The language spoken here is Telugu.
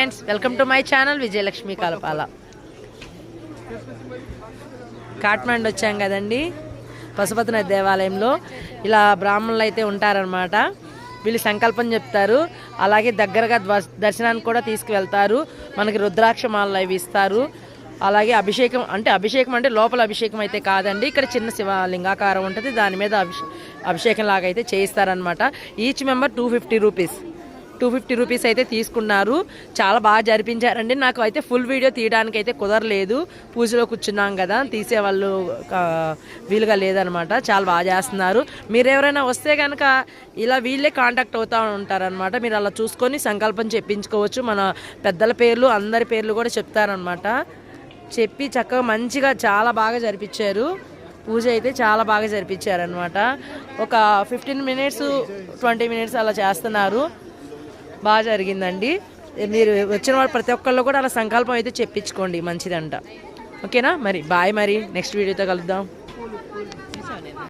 Friends welcome to my channel Vijayalakshmi Kalapala. Kathmandu వచ్చాం కదండి పశుపతినాథ్ దేవాలయంలో. ఇలా బ్రాహ్మణులు అయితే ఉంటారనమాట వీళ్ళు సంకల్పం చెప్తారు. అలాగే దగ్గరగా దర్శనానికి కూడా తీసుకువెళ్తారు. మనకి రుద్రాక్ష మాలలు అవి ఇస్తారు. అలాగే అభిషేకం అంటే అభిషేకం అంటే లోపల అభిషేకం అయితే కాదండి. ఇక్కడ చిన్న శివ లింగాకారం ఉంటుంది. దాని మీద అభిషే అభిషేకం లాగా అయితే చేయిస్తారనమాట each member two fifty rupees. Two fifty rupees అయితే తీసుకున్నారు. చాలా బాగా జరిపించారండి. నాకు అయితే ఫుల్ వీడియో తీయడానికి అయితే కుదరలేదు. పూజలో కూర్చున్నాం కదా తీసేవాళ్ళు వీలుగా లేదనమాట. చాలా బాగా చేస్తున్నారు. మీరు ఎవరైనా వస్తే కనుక ఇలా వీళ్ళే కాంటాక్ట్ అవుతూ ఉంటారనమాట. మీరు అలా చూసుకొని సంకల్పం చెప్పించుకోవచ్చు. మన పెద్దల పేర్లు అందరి పేర్లు కూడా చెప్తారనమాట. చెప్పి చక్కగా మంచిగా చాలా బాగా జరిపించారు. పూజ అయితే చాలా బాగా జరిపించారనమాట. ఒక ఫిఫ్టీన్ మినిట్స్ ట్వంటీ మినిట్స్ అలా చేస్తున్నారు. బాగా జరిగిందండి. మీరు వచ్చిన వాళ్ళు ప్రతి ఒక్కళ్ళు కూడా అలా సంకల్పం అయితే చెప్పించుకోండి మంచిదంట. ఓకేనా? మరి బాయ్ మరి నెక్స్ట్ వీడియోతో కలుద్దాం.